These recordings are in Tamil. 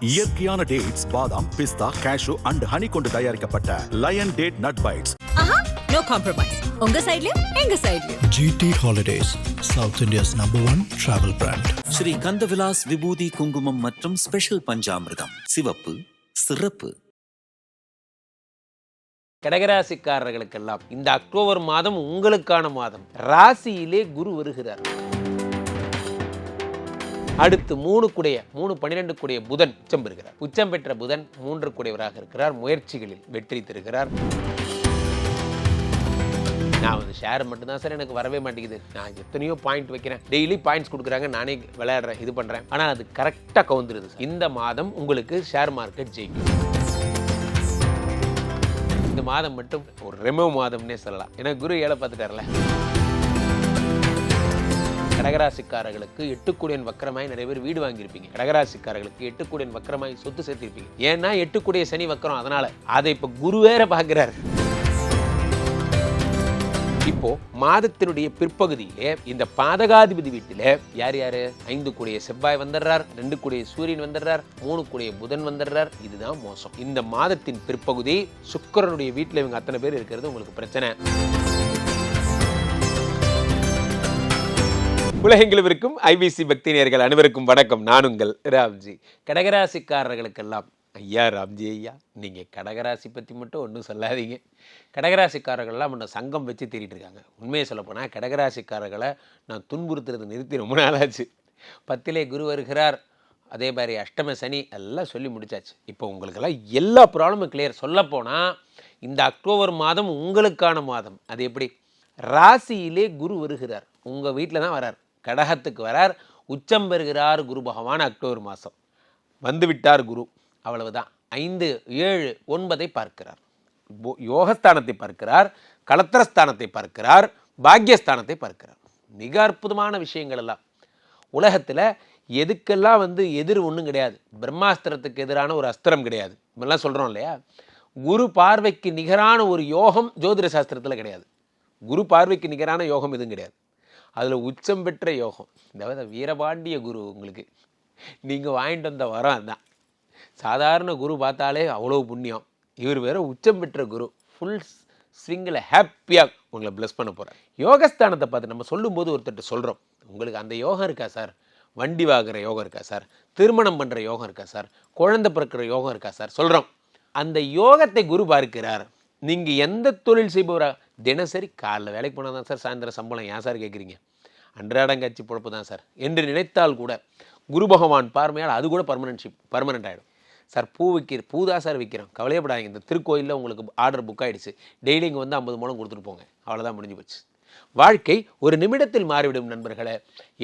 இயற்கையான டேட்ஸ் பாதாம் பிஸ்தா கேஷு அண்ட் ஹனி கொண்டு தயாரிக்கப்பட்ட Lion date nut bites no compromise உங்க சைடுலயும் எங்க சைடுலயும் GT Holidays, South India's number one travel brand. Sri Kandavilas விபூதி குங்குமம் மற்றும் ஸ்பெஷல் பஞ்சாமிர்தம். சிவப்பு சிறப்பு. கடகராசிக்காரர்களுக்கெல்லாம் இந்த அக்டோபர் மாதம் உங்களுக்கான மாதம். ராசியிலே குரு வருகிறார். அடுத்து மூணு குடைய மூணு பன்னிரெண்டு குடைய புதன் உச்சம் பெறுகிறார். உச்சம் பெற்ற புதன் மூன்று குடையவராக இருக்கிறார். முயற்சிகளில் வெற்றி தருகிறார். நான் வந்து ஷேர் மட்டும்தான் சார் எனக்கு வரவே மாட்டேங்குது. நான் எத்தனையோ பாயிண்ட் வைக்கிறேன். டெய்லி பாயிண்ட்ஸ் கொடுக்குறாங்க. நானே விளையாடுறேன் இது பண்ணுறேன் ஆனால் அது கரெக்டாக கவுந்துருது இந்த மாதம் உங்களுக்கு ஷேர் மார்க்கெட் ஜெயிக்கும். இந்த மாதம் மட்டும் ஒரு ரெமோ மாதம்னே சொல்லலாம். ஏன்னா குரு ஏழை பார்த்துட்டார்ல. கடகராசிக்காரர்களுக்கு எட்டுக்குடியன் வக்கரமாய் நிறைய பேர் வீடு வாங்கியிருப்பீங்க. கடகராசிக்காரர்களுக்கு எட்டுக்குடியன் வக்கரமாய் சொத்து சேர்த்திருப்பீங்க. ஏன்னா எட்டுக்குடிய சனி வக்கரம் அதனால அதை இப்போ குரு வேற பார்க்கிறார் இப்போ மாதத்தினுடைய பிற்பகுதியிலே இந்த பாதகாதிபதி வீட்டில யார் யாரு? ஐந்து கூடிய செவ்வாய் வந்துடுறார் ரெண்டு கூடிய சூரியன் வந்துடுறார் மூணு கூடிய புதன் வந்துடுறார். இதுதான் மோசம். இந்த மாதத்தின் பிற்பகுதி சுக்கரனுடைய வீட்டில் இவங்க அத்தனை பேர் இருக்கிறது உங்களுக்கு பிரச்சனை. உலகெங்கிலும் இருக்கும் ஐபிசி பக்தி நேர்கள் அனைவருக்கும் வணக்கம். நான் உங்கள் ராம்ஜி. கடகராசிக்காரர்களுக்கெல்லாம் ஐயா ராம்ஜி ஐயா நீங்கள் கடகராசி பற்றி மட்டும் ஒன்றும் சொல்லாதீங்க. கடகராசிக்காரர்கள்லாம் முன்ன சங்கம் வச்சு தேடிட்டு இருக்காங்க உண்மையை சொல்லப்போனால் கடகராசிக்காரர்களை நான் துன்புறுத்துறது நிறுத்தி ரொம்ப நாளாச்சு. பத்திலே குரு வருகிறார். அதே மாதிரி அஷ்டம சனி எல்லாம் சொல்லி முடிச்சாச்சு. இப்போ உங்களுக்கெல்லாம் எல்லா ப்ராப்ளமும் கிளியர் சொல்லப்போனால் இந்த அக்டோபர் மாதம் உங்களுக்கான மாதம். அது எப்படி? ராசியிலே குரு வருகிறார். உங்கள் வீட்டில் தான் வரார். கடகத்துக்கு வரார். உச்சம் பெறுகிறார் குரு பகவான் அக்டோபர் மாதம் வந்துவிட்டார் குரு. அவ்வளவுதான். ஐந்து ஏழு ஒன்பதை பார்க்கிறார். போ- யோகஸ்தானத்தை பார்க்கிறார். கலத்திரஸ்தானத்தை பார்க்கிறார். பாக்யஸ்தானத்தை பார்க்கிறார். மிக அற்புதமான விஷயங்கள் எல்லாம். உலகத்தில் எதுக்கெல்லாம் வந்து எதிர் ஒன்றும் கிடையாது. பிரம்மாஸ்திரத்துக்கு எதிரான ஒரு அஸ்திரம் கிடையாது. இப்பெல்லாம் சொல்கிறோம் இல்லையா? குரு பார்வைக்கு நிகரான ஒரு யோகம் ஜோதிட சாஸ்திரத்தில் கிடையாது. குரு பார்வைக்கு நிகரான யோகம் எதுவும் கிடையாது. அதில் உச்சம் பெற்ற யோகம். இந்த வீரபாண்டிய குரு உங்களுக்கு. நீங்கள் வாங்கிட்டு வந்த வரம் அதுதான் சாதாரண குரு பார்த்தாலே அவ்வளோ புண்ணியம். இவர் வேற உச்சம் பெற்ற குரு. ஃபுல் ஸ்விங்கில் ஹாப்பியாக உங்களை ப்ளஸ் பண்ண போகிறார் யோகஸ்தானத்தை பார்த்து நம்ம சொல்லும்போது ஒருத்தர்கிட்ட சொல்கிறோம் உங்களுக்கு அந்த யோகம் இருக்கா சார்? வண்டி வாங்குற யோகம் இருக்கா சார்? திருமணம் பண்ணுற யோகம் இருக்கா சார்? குழந்தை பிறக்கிற யோகம் இருக்கா சார்? சொல்கிறோம் அந்த யோகத்தை குரு பார்க்கிறார். நீங்கள் எந்த தொழில் செய்பவராக தினசரி காலைல வேலைக்கு போனால் தான் சார் சாயந்தரம் சம்பளம். ஏன் சார் கேட்குறீங்க அன்றாடம் கட்சி பொழப்பு தான் சார். என்று நினைத்தால் கூட குரு பகவான் பார்மையால் அது கூட பர்மனன்ஷிப் பர்மனெண்ட் ஆகிடும் சார் பூ விற்கிற பூ தான் சார் விற்கிறோம் கவலையப்படாதீங்க. இந்த திருக்கோயிலில் உங்களுக்கு ஆர்டர் புக் ஆகிடுச்சு டெய்லி இங்கே வந்து ஐம்பது மூலம் கொடுத்துட்டு போங்க. அவ்வளோதான் முடிஞ்சு போச்சு. வாழ்க்கை ஒரு நிமிடத்தில் மாறிவிடும் நண்பர்களே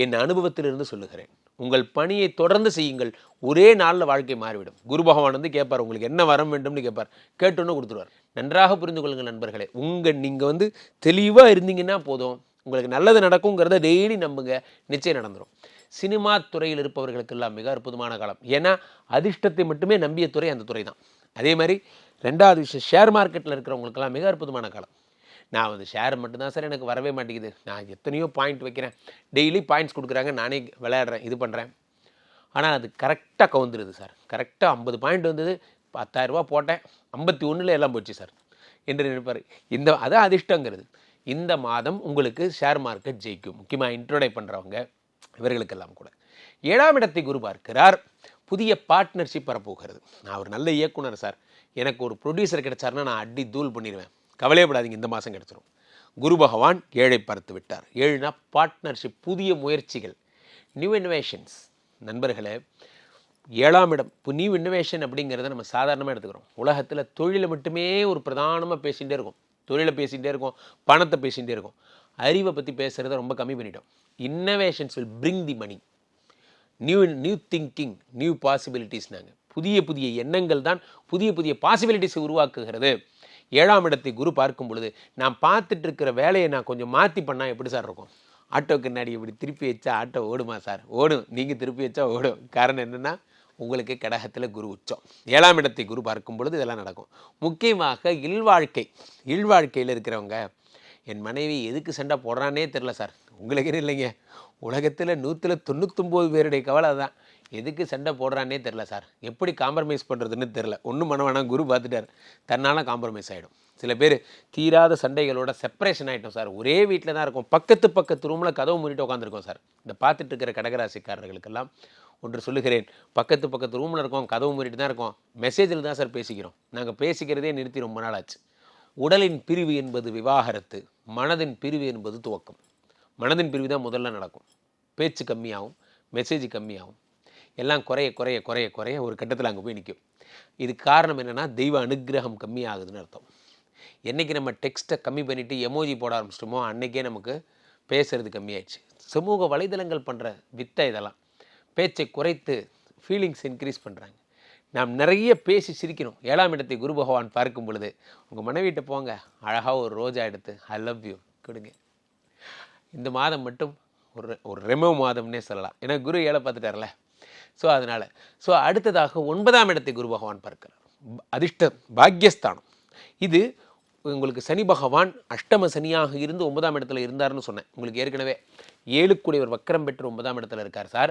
என் அனுபவத்திலிருந்து சொல்லுகிறேன். உங்கள் பணியை தொடர்ந்து செய்யுங்கள். ஒரே நாளில் வாழ்க்கை மாறிவிடும். குரு பகவான் வந்து கேட்பார் உங்களுக்கு என்ன வரம் வேண்டும்னு கேட்பார். கேட்டோன்னு கொடுத்துருவார். நன்றாக புரிந்து கொள்ளுங்கள் நண்பர்களே. உங்கள் நீங்கள் வந்து தெளிவாக இருந்தீங்கன்னா போதும். உங்களுக்கு நல்லது நடக்குங்கிறத டெய்லி நம்புங்க. நிச்சயம் நடந்துரும். சினிமா துறையில் இருப்பவர்களுக்கெல்லாம் மிக அற்புதமான காலம். ஏன்னா அதிர்ஷ்டத்தை மட்டுமே நம்பிய துறை அந்த துறை தான். அதே மாதிரி ரெண்டாவது விஷயம் ஷேர் மார்க்கெட்டில் இருக்கிறவங்களுக்கெல்லாம் மிக அற்புதமான காலம். நான் வந்து ஷேர் மட்டும்தான் சார் எனக்கு வரவே மாட்டேங்குது. நான் எத்தனையோ பாயிண்ட் வைக்கிறேன். டெய்லி பாயிண்ட்ஸ் கொடுக்குறாங்க. நானே விளையாடுறேன் இது பண்ணுறேன் ஆனால் அது கரெக்டாக கவுந்துருது சார் கரெக்டாக ஐம்பது பாயிண்ட் வந்தது. பத்தாயிரரூபா போட்டேன். ஐம்பத்தி ஒன்றில் எல்லாம் போச்சு சார். என்று நினைப்பார். இந்த அதான் அதிர்ஷ்டங்கிறது. இந்த மாதம் உங்களுக்கு ஷேர் மார்க்கெட் ஜெயிக்கும். முக்கியமாக இன்ட்ரோடை பண்ணுறவங்க இவர்களுக்கெல்லாம் கூட. ஏழாம் இடத்தை குரு பார்க்கிறார். புதிய பார்ட்னர்ஷிப் வரப்போகிறது. நான் ஒரு நல்ல இயக்குனர் சார். எனக்கு ஒரு ப்ரொடியூசர் கிடைச்சாருன்னா நான் அடி தூள் பண்ணிடுவேன். கவலையப்படாதீங்க இந்த மாதம் கிடச்சிரும். குரு பகவான் ஏழை பார்த்து விட்டார். ஏழுனா பார்ட்னர்ஷிப் புதிய முயற்சிகள். நியூ இன்வேஷன்ஸ் நண்பர்களே ஏழாம் இடம் இப்போ நியூ இன்னோவேஷன் அப்படிங்கிறத நம்ம சாதாரணமாக எடுத்துக்கிறோம். உலகத்தில் தொழிலை மட்டுமே ஒரு பிரதானமாக பேசிகிட்டே இருக்கும். தொழிலை பேசிகிட்டே இருக்கும் பணத்தை பேசிகிட்டே இருக்கும். அறிவை பற்றி பேசுகிறத ரொம்ப கம்மி பண்ணிட்டோம். Innovations will bring the many new new thinking new possibilities நாங்கள் புதிய புதிய எண்ணங்கள் தான் புதிய புதிய பாசிபிலிட்டிஸை உருவாக்குகிறது. ஏழாம் இடத்தை குரு பார்க்கும் பொழுது நான் பார்த்துட்டு இருக்கிற வேலையை நான் கொஞ்சம் மாற்றி பண்ணால் எப்படி சார் இருக்கும்? ஆட்டோக்கு கண்ணாடி இப்படி திருப்பி வச்சா ஆட்டோ ஓடுமா சார்? ஓடும். நீங்கள் திருப்பி வச்சா ஓடும். காரணம் என்னென்னா உங்களுக்கு கடகத்தில் குரு உச்சம். ஏழாம் இடத்தை குரு பார்க்கும் பொழுது இதெல்லாம் நடக்கும். முக்கியமாக இல்வாழ்க்கை. இல்வாழ்க்கையில் இருக்கிறவங்க என் மனைவி எதுக்கு சண்டை போடுறானே தெரில சார். உங்களுக்குன்னு இல்லைங்க உலகத்தில் நூற்றில் தொண்ணூத்தொம்பது பேருடைய கவலை தான் எதுக்கு சண்டை போடுறானே தெரில சார். எப்படி காம்ப்ரமைஸ் பண்ணுறதுன்னு தெரில ஒன்றும் மனவானா வேணாம். குரு பார்த்துட்டார். தன்னால் காம்ப்ரமைஸ் ஆகிடும் சில பேர் தீராத சண்டைகளோட செப்பரேஷன் ஆகிட்டோம் சார். ஒரே வீட்டில் தான் இருக்கும். பக்கத்து பக்கத்து ரூமில் கதவு மூடிட்டு உட்காந்துருக்கோம் சார். இந்த பார்த்துட்டு இருக்கிற கடகராசிக்காரர்களுக்கெல்லாம் ஒன்று சொல்லுகிறேன். பக்கத்து பக்கத்து ரூமில் இருக்கோம். கதவு மூடிட்டு தான் இருக்கோம். மெசேஜில் தான் சார் பேசிக்கிறோம். நாங்கள் பேசிக்கிறதே நிறுத்தி ரொம்ப நாள் ஆச்சு. உடலின் பிரிவு என்பது விவாகரத்து. மனதின் பிரிவு என்பது துவக்கம். மனதின் பிரிவு தான் முதல்ல நடக்கும். பேச்சு கம்மியாகும். மெசேஜ் கம்மியாகும். எல்லாம் குறைய குறைய குறைய குறைய ஒரு கட்டத்தில் அங்கே போய் நிற்கும் இதுக்கு காரணம் என்னென்னா தெய்வ அனுக்கிரகம் கம்மியாகுதுன்னு அர்த்தம். என்றைக்கு நம்ம டெக்ஸ்ட்டை கம்மி பண்ணிவிட்டு எமோஜி போட ஆரம்பிச்சிட்டோமோ அன்றைக்கே நமக்கு பேசுறது கம்மியாயிடுச்சு. சமூக வலைதளங்கள் பண்ணுற வித்தை இதெல்லாம். பேச்சை குறைத்து ஃபீலிங்ஸ் இன்க்ரீஸ் பண்ணுறாங்க நாம் நிறைய பேசி சிரிக்கணும். ஏழாம் இடத்தை குரு பகவான் பார்க்கும் பொழுது உங்கள் மனைவிட்ட போங்க. அழகாக ஒரு ரோஜா எடுத்து ஐ லவ் யூ கொடுங்க. இந்த மாதம் மட்டும் ஒரு ஒரு ரெமோ மாதம்னே சொல்லலாம். ஏன்னா குரு ஏழை பார்த்துட்டார்ல. ஸோ அதனால் ஸோ அடுத்ததாக ஒன்பதாம் இடத்தை குரு பகவான் பார்க்கிறார். அதிர்ஷ்ட பாக்யஸ்தானம். இது உங்களுக்கு சனி பகவான் அஷ்டம சனியாக இருந்து ஒன்பதாம் இடத்துல இருந்தார்னு சொன்னேன். உங்களுக்கு ஏற்கனவே ஏழுக்குடையவர் வக்கரம் பெற்று ஒன்பதாம் இடத்துல இருக்கார் சார்.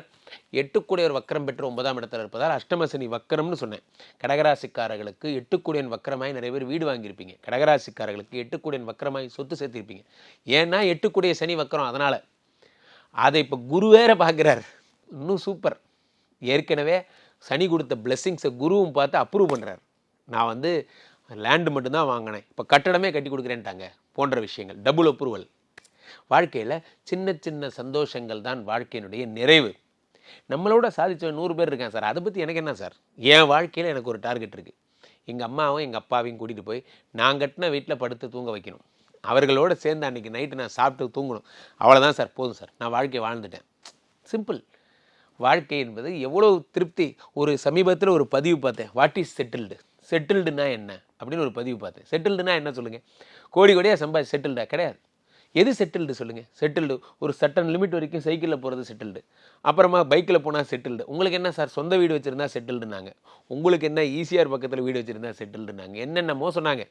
எட்டுக்குடையவர் வக்கரம் பெற்று ஒன்பதாம் இடத்துல இருப்பதால் அஷ்டம சனி வக்கரம்னு சொன்னேன். கடகராசிக்காரர்களுக்கு எட்டுக்குடையன் வக்கரமாய் நிறைய பேர் வீடு வாங்கியிருப்பீங்க. கடகராசிக்காரர்களுக்கு எட்டுக்குடையன் வக்கரமாய் சொத்து சேர்த்திருப்பீங்க. ஏன்னா எட்டுக்குடைய சனி வக்கரம் அதனால். அதை இப்போ குரு வேற பார்க்குறார் இன்னும் சூப்பர் ஏற்கனவே சனி கொடுத்த பிளெஸ்ஸிங்ஸை குருவும் பார்த்து அப்ரூவ் பண்ணுறார் நான் வந்து லேண்டு மட்டும்தான் வாங்கினேன். இப்போ கட்டடமே கட்டி கொடுக்குறேன்ட்டாங்க. போன்ற விஷயங்கள். டபுள் அப்ரூவல் வாழ்க்கையில் சின்ன சின்ன சந்தோஷங்கள் தான் வாழ்க்கையினுடைய நிறைவு. நம்மளோட சாதிச்ச நூறு பேர் இருக்காங்க சார். அதை பற்றி எனக்கு என்ன சார்? என் வாழ்க்கையில் எனக்கு ஒரு டார்கெட் இருக்குது எங்கள் அம்மாவும் எங்கள் அப்பாவையும் கூட்டிகிட்டு போய் நான் கட்டின வீட்டில் படுத்து தூங்க வைக்கணும். அவர்களோடு சேர்ந்து அன்றைக்கி நைட்டு நான் சாப்பிட்டு தூங்கணும். அவ்வளோதான் சார். போதும் சார். நான் வாழ்க்கையை வாழ்ந்துட்டேன். சிம்பிள் வாழ்க்கை என்பது எவ்வளோ திருப்தி. ஒரு சமீபத்தில் ஒரு பதிவு பார்த்தேன். வாட் இஸ் செட்டில்டு செட்டில்டுனா என்ன? அப்படின்னு ஒரு பதிவு பார்த்தேன். செட்டில்டுனா என்ன சொல்லுங்கள் கோடி கோடியாக சம்பாதி செட்டில்டா கிடையாது. எது செட்டில்டு சொல்லுங்கள் செட்டில்டு ஒரு சட்டன் லிமிட் வரைக்கும் சைக்கிளில் போகிறது செட்டில்டு அப்புறமா பைக்கில் போனால் செட்டில்டு உங்களுக்கு என்ன சார் சொந்த வீடு வச்சுருந்தா செட்டில்டுனாங்க உங்களுக்கு என்ன ஈஸியார் பக்கத்தில் வீடு வச்சுருந்தா செட்டில்டுனாங்க என்னென்னமோ சொன்னாங்க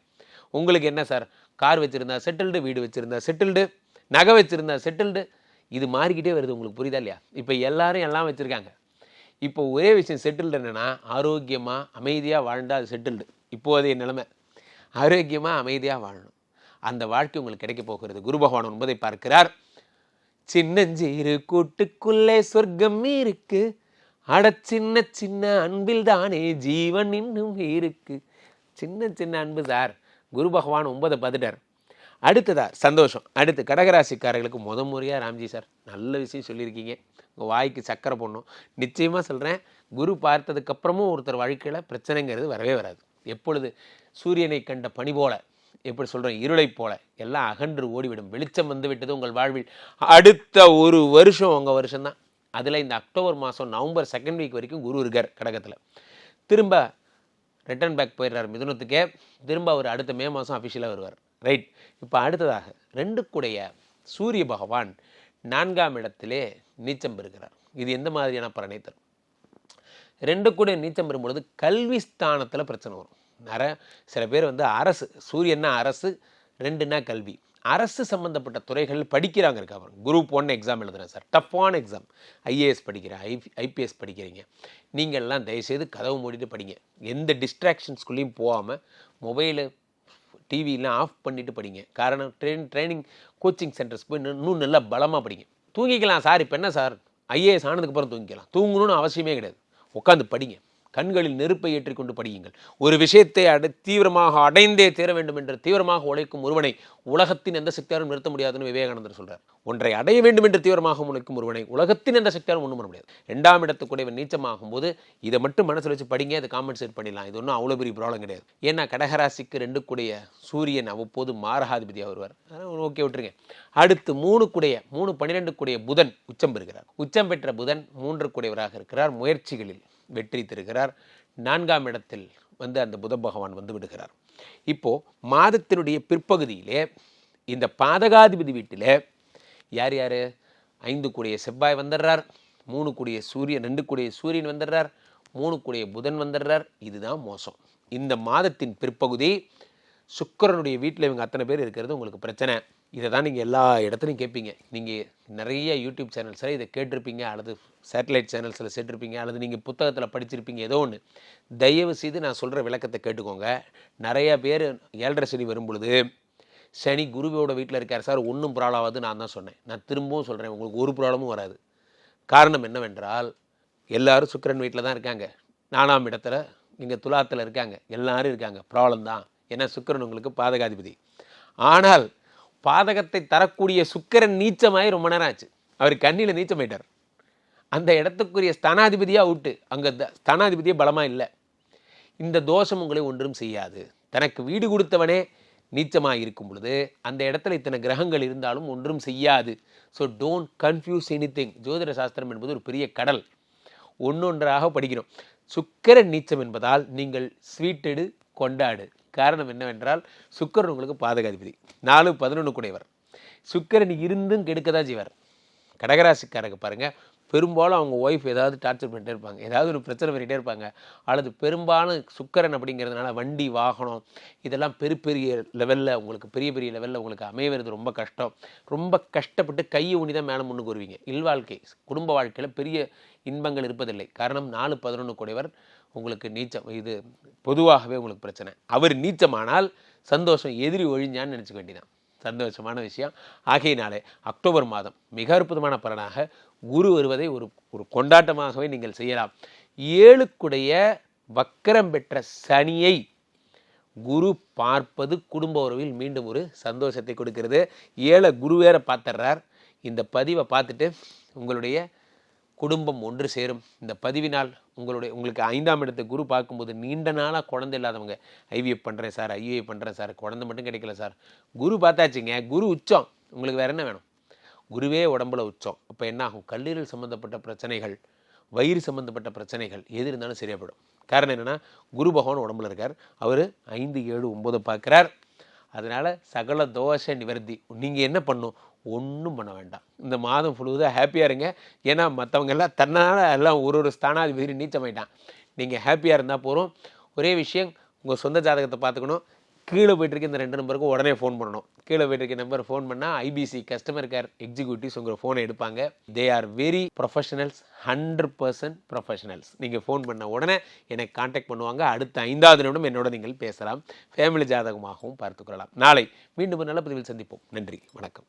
உங்களுக்கு என்ன சார் கார் வச்சுருந்தா செட்டில்டு வீடு வச்சுருந்தா செட்டில்டு நகை வச்சுருந்தா செட்டில்டு இது மாறிக்கிட்டே வருது. உங்களுக்கு புரியுதா இல்லையா? இப்போ எல்லாரும் எல்லாம் வச்சுருக்காங்க. இப்போ ஒரே விஷயம் செட்டில்டு என்னென்னா ஆரோக்கியமாக அமைதியாக வாழ்ந்தால் அது செட்டில்டு இப்போதைய நிலைமை. ஆரோக்கியமாக அமைதியாக வாழணும். அந்த வாழ்க்கை உங்களுக்கு கிடைக்க போகிறது. குரு பகவான் என்பதை பார்க்கிறார். சின்னஞ்சீரு கூட்டுக்குள்ளே சொர்க்கம் இருக்கு. அட சின்ன சின்ன அன்பில் தானே ஜீவன் இன்னும் இருக்கு. சின்ன சின்ன அன்பு சார். குரு பகவான் ஒன்பதை பதிட்டார் அடுத்ததா சந்தோஷம். அடுத்து கடகராசிக்காரர்களுக்கு முத முறையாக ராம்ஜி சார் நல்ல விஷயம் சொல்லியிருக்கீங்க. உங்கள் வாய்க்கு சக்கரை போடணும். நிச்சயமாக சொல்கிறேன் குரு பார்த்ததுக்கப்புறமும் ஒருத்தர் வாழ்க்கையில் பிரச்சனைங்கிறது வரவே வராது. எப்பொழுது சூரியனை கண்ட பனி போல எப்படி சொல்கிறோம் இருளைப் போல எல்லாம் அகன்று ஓடிவிடும். வெளிச்சம் வந்து விட்டது உங்கள் வாழ்வில். அடுத்த ஒரு வருஷம் உங்கள் வருஷம்தான். அதில் இந்த அக்டோபர் மாதம் நவம்பர் செகண்ட் வீக் வரைக்கும் குரு இருக்கார் கடகத்தில். திரும்ப ரிட்டர்ன் பேக் போயிடுறார் மிதுனத்துக்கே. திரும்ப அவர் அடுத்த மே மாதம் அஃபிஷியலாக வருவார். ரைட் இப்போ அடுத்ததாக ரெண்டு கூடைய சூரிய பகவான் நான்காம் இடத்திலே நீச்சம் பெறுகிறார். இது எந்த மாதிரியான பலனை தரும்? ரெண்டு கூட நீச்சம் பெறும்பொழுது கல்வி ஸ்தானத்தில் பிரச்சனை வரும். நிறைய சில பேர் வந்து அரசு சூரியன்னா அரசு ரெண்டுன்னா கல்வி. அரசு சம்மந்தப்பட்ட துறைகள் படிக்கிறாங்க இருக்கா பாருங்க குரூப் ஒன் எக்ஸாம் எழுதுறேன் சார். டஃப்பான எக்ஸாம் ஐஏஎஸ் படிக்கிறேன் ஐ ஐபிஎஸ் படிக்கிறீங்க. நீங்கள்லாம் தயவுசெய்து கதவு மூடிட்டு படிங்க. எந்த டிஸ்ட்ராக்ஷன்ஸ்குள்ளேயும் போகாமல் மொபைலு டிவிலாம் ஆஃப் பண்ணிவிட்டு படிங்க. காரணம் ட்ரெயின் ட்ரைனிங் கோச்சிங் சென்டர்ஸ் போய் இன்னும் இன்னும் நல்லா பலமாக படிங்க. தூங்கிக்கலாம் சார். இப்போ என்ன சார்? ஐஏஎஸ் ஆனதுக்கு அப்புறம் தூங்கிக்கலாம். தூங்கணும்னு அவசியமே கிடையாது. உட்காந்து படிங்க. கண்களில் நெருப்பை ஏற்றிக்கொண்டு படியுங்கள். ஒரு விஷயத்தை அடை தீவிரமாக அடைந்தே தீர வேண்டும் என்று தீவிரமாக உழைக்கும் ஒருவனை உலகத்தின் எந்த சக்தியாலும் நிறுத்த முடியாதுன்னு விவேகானந்தர் சொல்றார். ஒன்றை அடைய வேண்டும் என்று தீவிரமாக உழைக்கும் ஒருவனை உலகத்தின் எந்த சக்தியாலும் ஒன்றும் பண்ண முடியாது. ரெண்டாம் இடத்துக்குடையவன் நீச்சமாகும் போது இதை மட்டும் மனசில் வச்சு படிங்க அதை காம்பன்சேட் பண்ணிடலாம். இது ஒன்றும் அவ்வளோ பெரிய ப்ராப்ளம் கிடையாது. ஏன்னா கடகராசிக்கு ரெண்டு கூடிய சூரியன் அவ்வப்போது மாரகாதிபதியாக வருவார். அதனால் ஓகே விட்டுருங்க. அடுத்து மூணு கூடிய மூணு பன்னிரெண்டு கூடிய புதன் உச்சம் பெறுகிறார். உச்சம் பெற்ற புதன் மூன்று கூடியவராக இருக்கிறார் முயற்சிகளில். வெற்றி தருகிறார். நான்காம் இடத்தில் வந்து அந்த புத பகவான் வந்து விடுகிறார். இப்போது மாதத்தினுடைய பிற்பகுதியிலே இந்த பாதகாதிபதி வீட்டில் யார் யார்? ஐந்து கூடிய செவ்வாய் வந்துடுறார். மூணு கூடிய சூரியன் ரெண்டு கூடிய சூரியன் வந்துடுறார். மூணு கூடிய புதன் வந்துடுறார். இதுதான் மோசம். இந்த மாதத்தின் பிற்பகுதி சுக்கிரனுடைய வீட்டில் இவங்க அத்தனை பேர் இருக்கிறது உங்களுக்கு பிரச்சனை. இதை தான் நீங்கள் எல்லா இடத்துலையும் கேட்பீங்க. நீங்கள் நிறைய யூடியூப் சேனல்ஸில் இதை கேட்டிருப்பீங்க அல்லது சேட்டலைட் சேனல்ஸில் கேட்டிருப்பீங்க அல்லது நீங்கள் புத்தகத்தில் படிச்சிருப்பீங்க ஏதோ ஒன்று தயவு செய்து நான் சொல்கிற விளக்கத்தை கேட்டுக்கோங்க. நிறையா பேர் ஏழரை சனி வரும்பொழுது சனி குருவியோட வீட்டில் இருக்கார் சார் ஒன்றும் ப்ராப்ளம் ஆகாது நான் தான் சொன்னேன். நான் திரும்பவும் சொல்கிறேன் உங்களுக்கு ஒரு ப்ராப்ளமும் வராது. காரணம் என்னவென்றால் எல்லோரும் சுக்கிரன் வீட்டில் தான் இருக்காங்க. நாலாம் இடத்துல இங்கே துலாத்தில் இருக்காங்க எல்லாரும் இருக்காங்க ப்ராப்ளம் தான் ஏன்னா சுக்கிரன் உங்களுக்கு பாதகாதிபதி. ஆனால் பாதகத்தை தரக்கூடிய சுக்கரன் நீச்சமாகி ரொம்ப நேரம் ஆச்சு. அவர் கண்ணியில் நீச்சமாயிட்டார். அந்த இடத்துக்குரிய ஸ்தானாதிபதியாக விட்டு அங்கே ஸ்தானாதிபதியே பலமாக இல்லை. இந்த தோஷம் உங்களை ஒன்றும் செய்யாது. தனக்கு வீடு கொடுத்தவனே நீச்சமாக இருக்கும் பொழுது அந்த இடத்துல இத்தனை கிரகங்கள் இருந்தாலும் ஒன்றும் செய்யாது. ஸோ டோன்ட் கன்ஃபியூஸ் எனி ஜோதிட சாஸ்திரம் என்பது ஒரு பெரிய கடல். ஒன்றொன்றாக படிக்கிறோம். சுக்கர நீச்சம் என்பதால் நீங்கள் ஸ்வீட்டெடு கொண்டாடு. காரணம் என்னவென்றால் சுக்கரன் உங்களுக்கு பாதகாதிபதி. நாலு பதினொன்று கூடையவர். சுக்கரன் இருந்தும் கெடுக்க தான் செய்வார். கடகராசிக்காரங்க பாருங்கள் பெரும்பாலும் அவங்க ஒய்ஃப் ஏதாவது டார்ச்சர் பண்ணிட்டே இருப்பாங்க. ஏதாவது ஒரு பிரச்சனை பண்ணிகிட்டே இருப்பாங்க. அல்லது பெரும்பாலும் சுக்கரன் அப்படிங்கிறதுனால வண்டி வாகனம் இதெல்லாம் பெரு பெரிய லெவலில் உங்களுக்கு பெரிய பெரிய லெவலில் உங்களுக்கு அமைவது ரொம்ப கஷ்டம். ரொம்ப கஷ்டப்பட்டு கையை ஊனி தான் மேலே முன்னுக்கு வருவீங்க. இல்வாழ்க்கை குடும்ப வாழ்க்கையில் பெரிய இன்பங்கள் இருப்பதில்லை. காரணம் நாலு பதினொன்று கூடியவர். உங்களுக்கு நீச்சம் இது பொதுவாகவே உங்களுக்கு பிரச்சனை. அவர் நீச்சமானால் சந்தோஷம் எதிரி ஒழிஞ்சான்னு நினச்சிக்க வேண்டியதான் சந்தோஷமான விஷயம். ஆகையினாலே அக்டோபர் மாதம் மிக அற்புதமான பலனாக குரு வருவதை ஒரு ஒரு கொண்டாட்டமாகவே நீங்கள் செய்யலாம். ஏழுக்குடைய வக்கரம் பெற்ற சனியை குரு பார்ப்பது குடும்ப உறவில் மீண்டும் ஒரு சந்தோஷத்தை கொடுக்கிறது. ஏழை குரு வேற பார்த்துட்றார். இந்த பதிவை பார்த்துட்டு உங்களுடைய குடும்பம் ஒன்று சேரும். இந்த பதிவினால் உங்களுடைய உங்களுக்கு ஐந்தாம் இடத்தை குரு பார்க்கும்போது நீண்ட நாளாக குழந்தை இல்லாதவங்க ஐவிஎஃப் பண்ணுறேன் சார் ஐஏ பண்ணுறேன் சார் குழந்தை மட்டும் கிடைக்கல சார். குரு பார்த்தாச்சுங்க குரு உச்சம். உங்களுக்கு வேறு என்ன வேணும்? குருவே உடம்புல உச்சம். அப்போ என்ன ஆகும்? கல்லீரல் சம்மந்தப்பட்ட பிரச்சனைகள் வயிறு சம்மந்தப்பட்ட பிரச்சனைகள் எது இருந்தாலும் சரியாப்படும் காரணம் என்னென்னா குரு பகவான் உடம்புல இருக்கார். அவர் ஐந்து ஏழு ஒம்பது பார்க்குறார். அதனால் சகல தோஷ நிவர்த்தி. நீங்கள் என்ன பண்ணும்? ஒன்றும் பண்ண வேண்டாம். இந்த மாதம் ஃபுல்லுதாக ஹாப்பியாக இருங்க. ஏன்னா மற்றவங்க எல்லாம் தன்னால் எல்லாம் ஒரு ஒரு ஸ்தானாதிபதி நீச்சமாயிட்டான். நீங்கள் ஹாப்பியாக இருந்தால் போகிறோம் ஒரே விஷயம் உங்கள் சொந்த ஜாதகத்தை பார்த்துக்கணும். கீழே போயிட்டுருக்க இந்த ரெண்டு நம்பருக்கு உடனே ஃபோன் பண்ணணும். கீழே போயிட்டுருக்க நம்பர் ஃபோன் பண்ணால் ஐபிசி கஸ்டமர் கேர் எக்ஸிக்யூட்டிவ்ஸ் உங்கள் ஃபோனை எடுப்பாங்க. They are very professionals hundred percent professionals நீங்கள் ஃபோன் பண்ண உடனே எனக்கு காண்டாக்ட் பண்ணுவாங்க. அடுத்த ஐந்தாவது நிமிடம் என்னோட நீங்கள் பேசலாம். ஃபேமிலி ஜாதகமாகவும் பார்த்துக்கொள்ளலாம் நாளை மீண்டும் ஒரு நல்ல பதிவில் சந்திப்போம். நன்றி. வணக்கம்.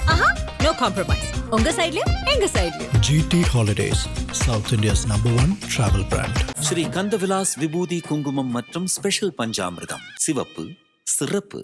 no compromise உங்க சைடுலயும் எங்க சைடுலயும் GT Holidays, South India's number one travel brand. Sri Kandavilas விபூதி குங்குமம் மற்றும் ஸ்பெஷல் பஞ்சாமிர்தம். சிவப்பு சிறப்பு